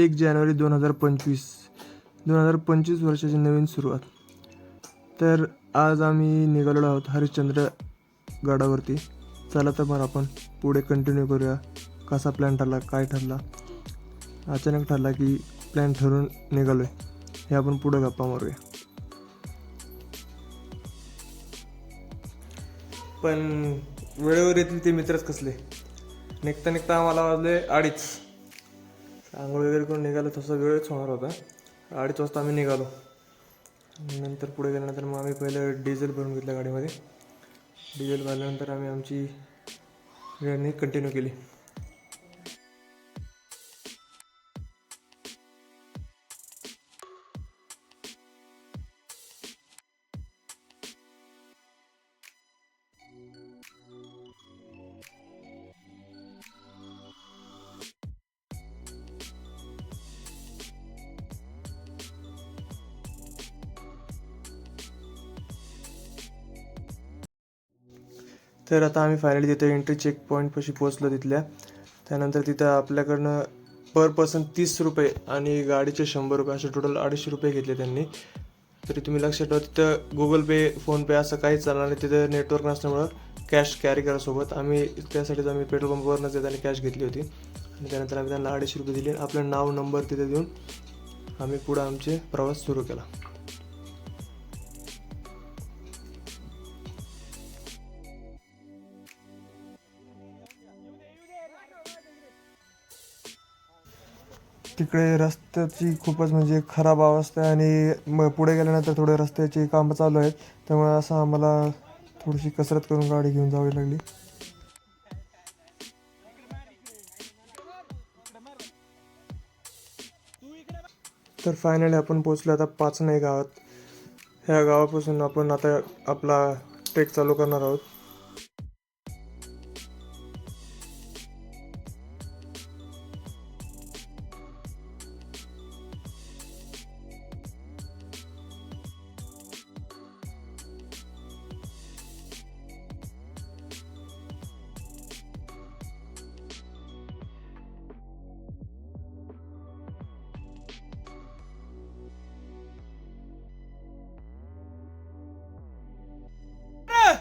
एक जानेवारी दोन हजार पंचवीस दोन हजार पंचवीस वर्षाची नवीन सुरुवात. तर आज आम्ही निघालेलो आहोत हरिश्चंद्र गडावरती. चला तर मग आपण पुढे कंटिन्यू करूया. कसा प्लॅन ठरला काय ठरला? अचानक ठरला की प्लॅन ठरवून निघालो आहे हे आपण पुढं गप्पा मारूया. पण वेळेवर येतील ते मित्रच कसले? निघता निघता आम्हाला वाजले अडीच. आंघोळ वगैरे करून निघालो तसा वेळच होणार होता. अडीच वाजता आम्ही निघालो. नंतर पुढे गेल्यानंतर मग आम्ही पहिलं डिझेल भरून घेतलं गाडीमध्ये. डिझेल भरल्यानंतर आम्ही आमची जर्नी कंटिन्यू केली. तर आता आम्ही फायनली तिथे एंट्री चेक पॉईंटपाशी पोचलो तिथल्या. त्यानंतर तिथं आपल्याकडनं पर पर्सन तीस रुपये आणि गाडीचे शंभर रुपये असे टोटल अडीचशे रुपये घेतले त्यांनी. तरी तुम्ही लक्षात ठेवा तिथं गुगल पे फोनपे असं काहीच चालणार नाही. तिथं नेटवर्क नसल्यामुळं कॅश कॅरी करा सोबत. आम्ही त्यासाठीच आम्ही पेट्रोल पंपावरनंच येताना कॅश घेतली होती. आणि त्यानंतर आम्ही त्यांना अडीचशे रुपये दिले. आपलं नाव नंबर तिथे देऊन आम्ही पुढं आमचे प्रवास सुरू केला. तिकडे रस्त्याची खूपच म्हणजे खराब अवस्था आहे आणि मग पुढे गेल्यानंतर थोडे रस्त्याचे कामं चालू आहेत. त्यामुळे असं आम्हाला थोडीशी कसरत करून गाडी घेऊन जावी लागली. तर फायनली आपण पोचलो आता पाचनाई गावात. ह्या गावापासून आपण आता आपला ट्रेक चालू करणार आहोत.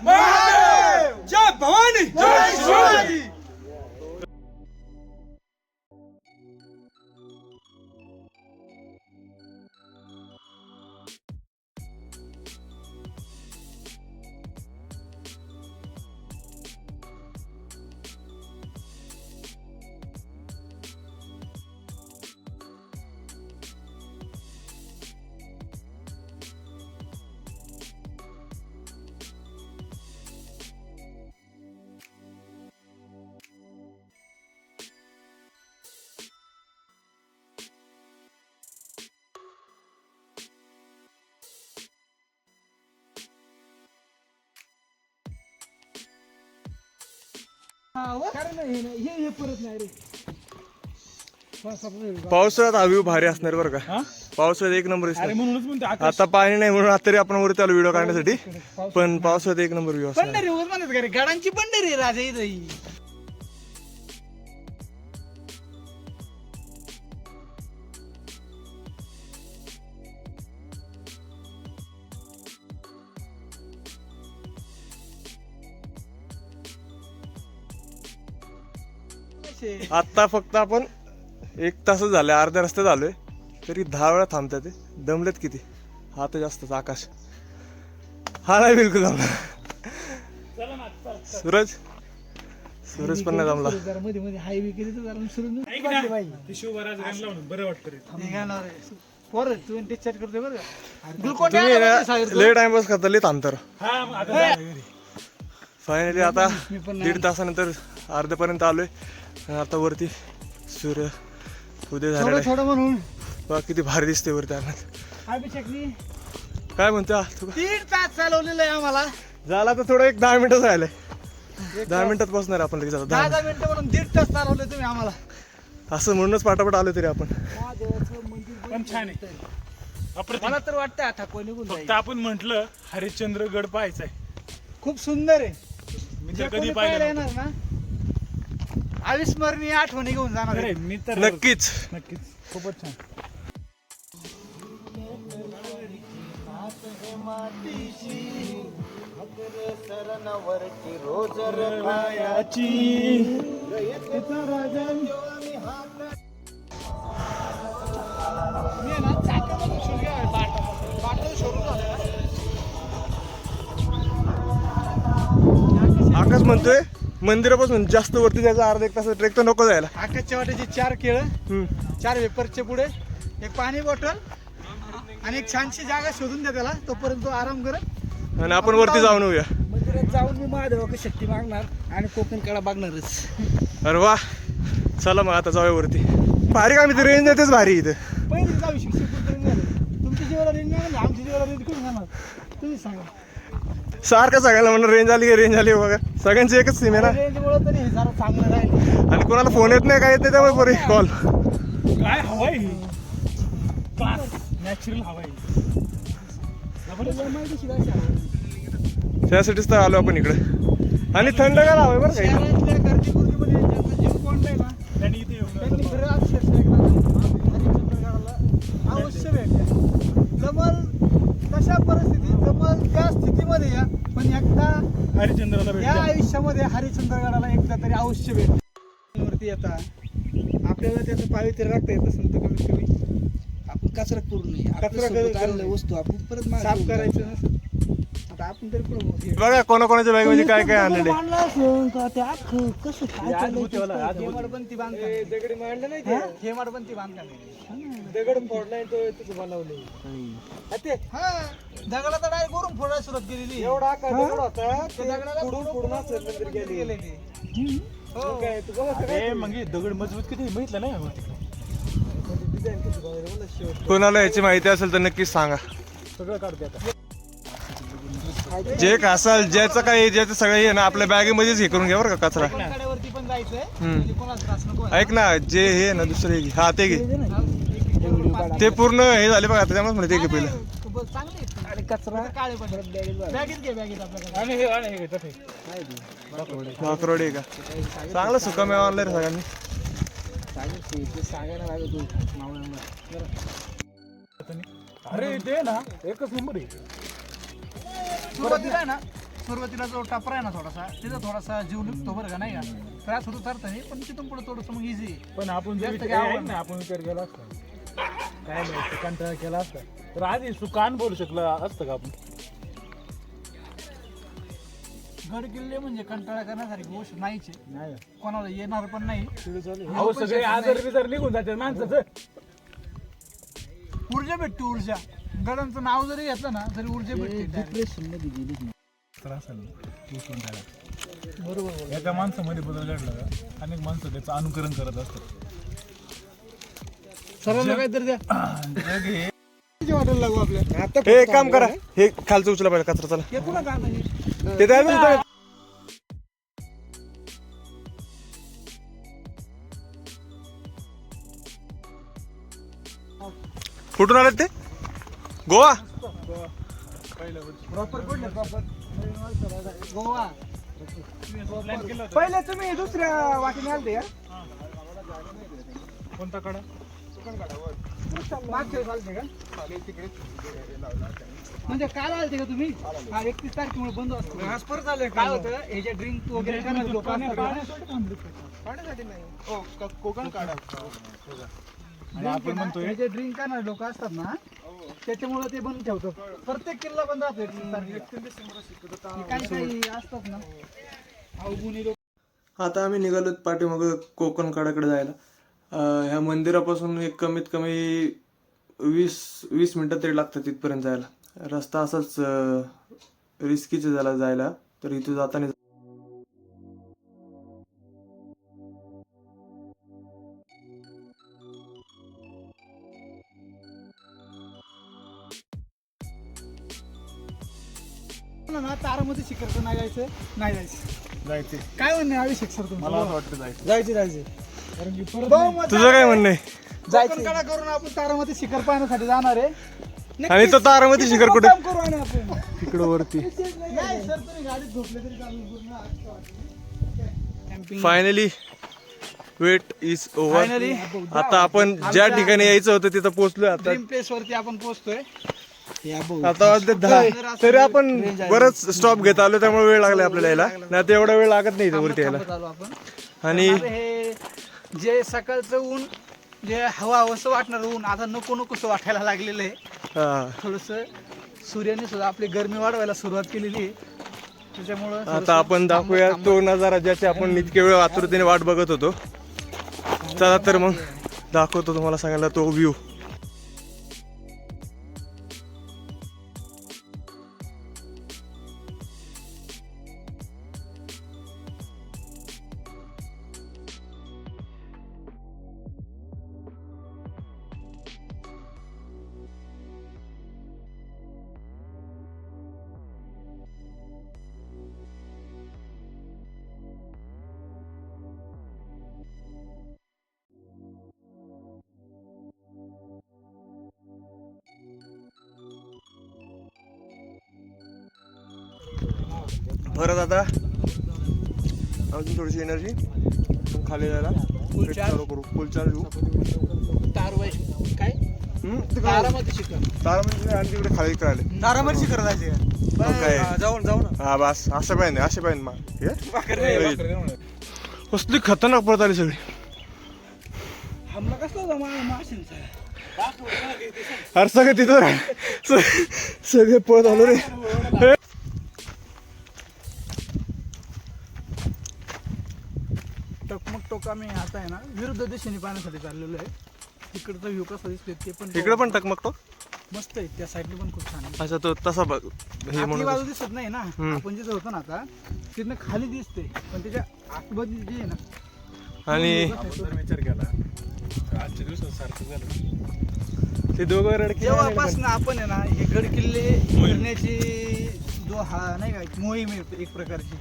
जय पावसाळ्यात हा व्ह्यू भारी असणार बरं का. पावसाळ्यात एक नंबर दिसणार. म्हणूनच म्हणते आता पाणी नाही म्हणून आता तरी आपण वरती आलो व्हिडिओ काढण्यासाठी. पण पावसाळ्यात एक नंबर व्ह्यू असणार. पंढरी होत म्हणत का रे गाडांची पंढरी आहे राजा इथं ही. आता फक्त आपण एक तासच झाले अर्ध्या रस्त्यात आलोय. तरी दहा वेळा थांबतात ते दमलेत किती? हा तर जास्तच आकाश. हा नाही बिलकुल जमला सूरज? सूरज पण नाही जमला जरा मध्ये मध्ये हायवे केली तर जरा सुरू ते शिवराज गाणं लावून बरं वाटतं रे. पोर तू डिस्चार्ज करतोय बरं का? ग्लुकोज तुम्ही लय टाइमपास करता लय थांबतर हा मग आता जा. घरी. फायनली आता दीड तासानंतर अर्ध्यापर्यंत आलोय. आता वरती सूर्य उदय थोडं म्हणून. बघा किती भारी दिसते वरती अभिषेकनी काय म्हणतो तू दीड तास चालवलेलं आहे आम्हाला. झाला तर थोडं एक दहा मिनिटं राहिलंय दहा मिनिटात पोहोचणार आपण लगेच दहा दहा मिनिटं. म्हणून दीड तास चालवले तुम्ही आम्हाला. असं म्हणूनच पाटापट आलो तरी आपण. महादेवाचं मंदिर पण छान आहे. मला तर वाटतं आता कोणी फक्त आपण म्हंटल हरिश्चंद्र गड पाहायचा आहे खूप सुंदर आहे. मी जे तर कोणी कधी पाहायला पाहिलं येणार ना अविस्मरणीय आठवणी घेऊन जाणार आहे. मी तर नक्कीच नक्कीच खूपच छान. आकाश म्हणतोय मंदिरापासून जास्त वरती जायचं अर्धा एक तास ट्रेक तर नको जायला. आकाशच्या वाट्याचे चार केळं. चार वेपरचे पुढे एक पाणी बॉटल आणि एक छानशी जागा शोधून द्या त्याला तोपर्यंत तो आराम करत. आणि आपण वरती जाऊन येऊया. मंदिरात जाऊन मी महादेवाची शक्ती मागणार आणि कोकण कडा बघणारच. अरे वा. चला मग आता जाऊया वरती. भारी काम इथे रेंज येतेच भारी इथं. पहिले जाऊ शिक्षक तुमच्या जीवाला रेंज नाही आमच्या जीवाला रेंज कुठून जाणार तुम्ही सांगा. सारखं सगळ्याला म्हणून रेंज आली रेंज आली बघा. सगळ्यांची एकच सिम आहे ना. हे आणि कोणाला फोन येत नाही काय येत नाही त्यामुळे बरे कॉल काय हवाय क्लास नॅचरल हवाय. त्यासाठीच तर आलो आपण इकडे. आणि थंडगार हवं बरं इथं. शहरातल्या गर्दी गुर्दीमध्ये ज्यांचा जीव कोण आहे ना त्यांनी इथे येऊन त्यांनी खरं अक्षरशः एकदा हरिश्चंद्रगडाला अवश्य भेट द्या जमल तशा परिस्थितीत जमल त्या स्थितीमध्ये या पण एकदा हरिश्चंद्राला भेट या द्या. आयुष्यामध्ये हरिश्चंद्रगडाला एकदा तरी अवश्य भेट. द्या. वरती येता. आपल्याला त्याचं पावित्र्य राखता येत असेल तर कमीत कमी. आपण कचरा करू नये. कचरा करू नये. वस्तू आपण परत मागे साफ घेऊन करायचं नसेल आता आपण तरी कुठं बघा. कोणाकोणाच्या बॅगमध्ये काय काय आणलेले. आणलं असेल का ते अख्खं कसं काय चाललंय तेच कळत. नाही. हेमाडपंथी बांधकाम. दगडी मांडलं नाही हेमाडपंथी बांधकाम दगड फोडलाय तो तुझं बनवले हा दगडा तर डायरेक्ट वरून फोडायला सुरुवात केलेली. एवढा दगड होता दगडाला गेले. हो. काय तू बघा मग दगड मजबूत किती आहे बघितलं नाही. कोणाला याची माहिती असेल तर नक्कीच सांगा. सगळं काढते आता. जे असाल ज्याचं काय ज्याचं सगळं हे ना आपल्या बॅगेमध्येच हे करून घ्या बरं का कचरा. कड्यावरती पण जायचंय. हम्म. म्हणजे कोणाला त्रास नको व्हायला. ऐक ना जे हे ना दुसरे घे हा ते घे. ते पूर्ण हे झाले बघा आता त्यामुळे म्हणते घे पहिलं. नाही, खूपच चांगले आहेत ते. आणि कचरा? फक्त काळे पण बॅगेत घे बॅगेत आपल्याकडे. हे हे हे. आहे का? चांगलं सुका मेवा आणलाय रे सगळ्यांनी. सांगायला तू मावळ्यांना. अरे ते ना एकच नंबर आहे. सुरुवातीला आहे ना सुरुवातीला जो टपरा आहे ना थोडासा तिथं थोडासा जीव निघतो बरं का नाही का? त्रास होतो चढताना पण तिथून पुढे थोडंसं मग इझी पण आपण जर जास्त काय आपण विचार केला असता. काय नाही कंटाळा केला असता. तर आधी सुकान बोलू शकलं असतं का आपण? गड किल्ले म्हणजे कंटाळा करण्यासारखी गोष्ट नाहीच आहे. नाही. कोणाला येणार पण नाही. अहो सगळे आजार बिजार निघून जाते माणसाचं ऊर्जा भेटते ऊर्जा. गडांचं नाव जरी घेतलं ना तरी ऊर्जा भेटते. बरोबर एका माणसामध्ये बदल घडला का अनेक माणसं त्याचं अनुकरण करत असतात. सर्वांना काहीतरी द्या. जग हे किती वाटायला लागू आपल्या? हे एक काम करा हे खालचं उचला पाहिजे कचरा चला. हे पुन्हा काम आहे ते द्यायला. कुठून आले ते? गोवा? प्रॉपर कुठले प्रॉपर गोवा. पहिले तुम्ही दुसऱ्या वाटेने आलते का कोणता कडा? म्हणजे काल आलते का तुम्ही? हा एकतीस तारखेमुळे बंद असतो. आज परत आले काय होतं हे जे ड्रिंक वगैरे करणारे लोक पाण्यासाठी नाही. हो कोकण काढा. आपण म्हणतोय हे जे ड्रिंक करणारे लोक असतात ना त्याच्यामुळे ते बंद ठेवतो. प्रत्येक किल्ला बंद राहतो काही काही असतात ना. आता आम्ही निघालो पाठीमाग कोकण काडाकडे जायला. ह्या मंदिरापासून एक कमीत कमी वीस वीस मिनटं तरी लागतात तिथपर्यंत जायला. रस्ता असाच रिस्कीचा झाला जायला. तर इथं जाताना ना तारामध्ये शिखरचं नाही जायचं नाही जायचं. जायचे. काय म्हणणे अभिषेक सर मला असं वाटतं जायचं. जायचे जायचे. कारण की परत बहुमत तुझं काय म्हणणं आहे? जायचं. कडा करून आपण तारामध्ये शिखर पाहण्यासाठी जाणार आहे. आणि तो तारामती शिखर कुठे? काम करू आणि आपण. तिकडं वरती. नाही सर तुम्ही गाडीत झोपले तरी चालेल. पूर्ण. Finally wait is over finally आता आपण ज्या ठिकाणी यायचं होतं तिथं पोहोचलोय आता. ड्रीम प्लेस वरती आपण पोहोचतोय. आता वाजले दहा. तरी आपण बरंच स्टॉप घेत आलो त्यामुळे वेळ लागला आपल्याला यायला. नाही तर एवढा वेळ लागत नाही इथं वरती यायला. थांबत आलो आपण. आणि आता हे जे सकाळचं ऊन जे हवा हवंसं वाटणार ऊन आता नको नकोसं वाटायला लागलेलं आहे. हा, थोडस सूर्याने सुद्धा आपली गरमी वाढवायला सुरुवात केलेली आहे. त्याच्यामुळं आता आपण दाखवूया तो नजारा ज्याची आपण इतके वेळ आतुरतेने वाट बघत होतो. चला तर मग दाखवतो तुम्हाला सांगायला तो व्ह्यू परत आता. अजून थोडीशी एनर्जी खाली जायला. करू. फुल चार्ज होऊ काय? तारामध्ये आणि तिकडे खाली तारामध्ये जायचे काय? जाऊन जाऊ ना हा बस. असं पाहिजे असे पाहिजे मग? कसली खतरनाक पडत आली सगळी. हमला कसला माशांचा? अरे सगळे तिथं सगळे पळत आलो रे हे. टकमक टोक आम्ही आता आहे ना विरुद्ध दिशेने पाहण्यासाठी चाललेलो आहे. तिकडचा व्ह्यू कसा दिसतोय ते पण इकडे पण टकमक तो मस्त आहे त्या साईडला पण खूप छान आहे. अच्छा तो तसा बघ हे आतली म्हणून बाजू दिसत नाही ना. हम्म. आपण जिथं होतो ना आता तिथनं खाली दिसते पण त्याच्या आतमध्ये जे आहे ना आणि आपण जर विचार केला तर आजच्या दिवसात सारखं झालं. ते दोघं रडके जेव्हापासून आपण आहे ना हे गड किल्ले फिरण्याची जो हा नाही का मोहीम आहे एक प्रकारची.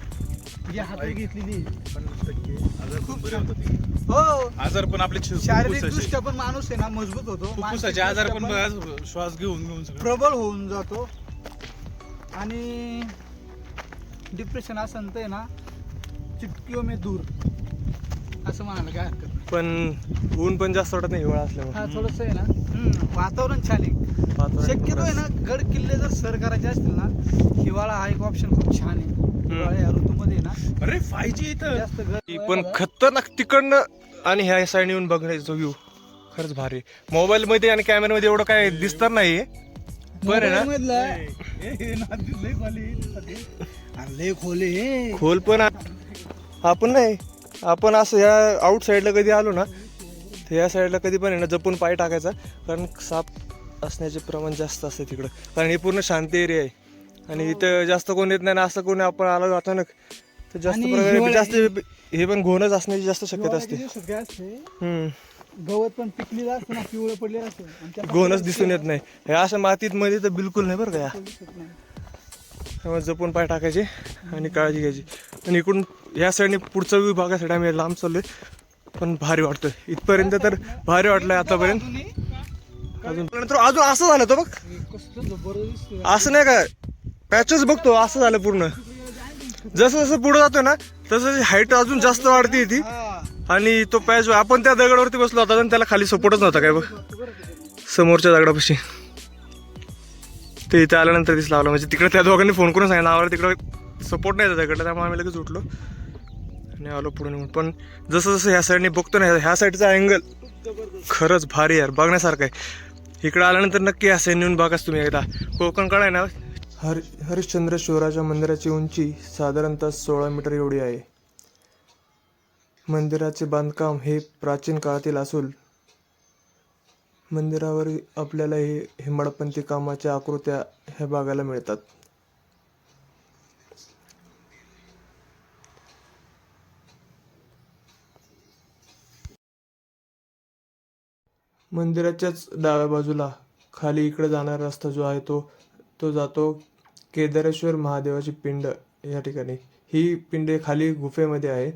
जी हातात घेतलेली आहे. पन्नास टक्के आजार खूप बरे होतात हो. आजार पण आपले छु- शारीरिक फुफ्फुसाचे. दृष्ट्या पण माणूस आहे ना मजबूत होतो. फुफ्फुसाचे आजार पण बघा, श्वास घेऊन घेऊन सगळं. प्रबळ होऊन जातो. आणि डिप्रेशन असं तर आहे ना चिटकिओ मे दूर. असं म्हणायला काय हरकत नाही. पण ऊन पण जास्त वाटत नाही हिवाळा असल्यामुळे. हा थोडस आहे ना. हम्म, वातावरण छान आहे. वातावरण शक्यतो आहे ना गड किल्ले जर सर करायचे असतील ना हिवाळा हा एक ऑप्शन खूप छान आहे. या ऋतूमध्ये ना अरे फाय जी इथं. जास्त ती गड पण खतरनाक तिकडनं आणि ह्या साईड येऊन बघण्याचा व्ह्यू खरंच भारी. मोबाईल मध्ये आणि कॅमेरा मध्ये एवढं काय दिसणार नाही आहे ना? लय खाली. खोले. खोल पण आ- आपण नाही. आपण असं ह्या आउट साईडला कधी आलो ना तर या साईडला कधी पण आहे ना जपून पाय टाकायचा. कारण साप असण्याचे प्रमाण जास्त असते तिकडं. कारण हे पूर्ण शांती एरिया आहे. आणि इथं जास्त कोण येत नाही ना असं कोणी आपण आलो अचानक तर जास्त आणि प्रकारे हिवाळ्या- जास्त हे पण घोणच असण्याची जास्त शक्यता असते. हम्म. गवत पण पिकलेलं असतं ना पिवळं पडलेलं असतं. आणि घोणच दिसून येत नाही. हे अशा मातीत मध्ये तर बिलकुल नाही बरं का या. दिसत नाही. त्यामुळे जपून पाय टाकायचे आणि काळजी घ्यायची. आणि इकडून या साईडने पुढचा बघायसाठी आम्ही लांब चाललोय पण भारी वाटतोय. इथपर्यंत तर भारी वाटलंय आतापर्यंत. अजून? अजून असं झालं तो बघ. कसलं जबरदस्त. दिसतोय. असं नाही का पॅचेस बघतो असं झालं पूर्ण. जसं जसं पुढे जातो ना तसं हाईट अजून जास्त वाढते ती. आणि तो पॅच आपण त्या दगडावरती बसलो होता आणि त्याला खाली सपोर्टच नव्हता काय बघ. समोरच्या दगडापाशी. ते इथे आल्यानंतर दिसला लावला म्हणजे तिकडे त्या दोघांनी फोन करून सांगितलं आम्हाला तिकडे सपोर्ट नाही त्या दगडला त्यामुळे आम्ही लगेच उठलो. आणि आलो पुढे निघून. पण जसं जसं ह्या साईडने बघतो ना ह्या साईडचा अँगल खरंच भारी यार बघण्यासारखं आहे. इकडे आल्यानंतर नक्की ह्या साईड येऊन बघाच तुम्ही एकदा. कोकणकडे आहे ना? हर हरिश्चंद्र शिवराच्या मंदिराची उंची साधारणतः सोळा मीटर एवढी आहे. मंदिराचे बांधकाम हे प्राचीन काळातील असून मंदिरावर आपल्याला हे हिमाडपंथी कामाच्या आकृत्या ह्या बघायला मिळतात. मंदिराच्याच डाव्या बाजूला खाली इकडे जाणारा रस्ता जो आहे तो तो जातो केदारेश्वर महादेवाची पिंड या ठिकाणी. ही पिंड खाली गुफेमध्ये आहे.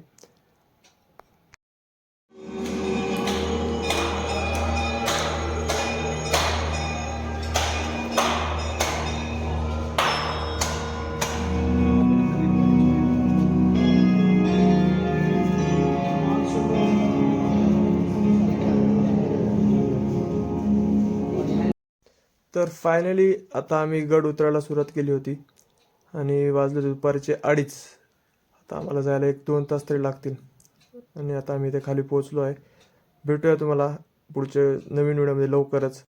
तर फायनली आता आम्ही गड उतरायला सुरुवात केली होती. आणि वाजले दुपारचे अडीच. आता आम्हाला जायला एक दोन तास तरी लागतील. आणि आता आम्ही इथे खाली पोहोचलो आहे. भेटूया तुम्हाला पुढच्या नवीन व्हिडिओमध्ये लवकरच.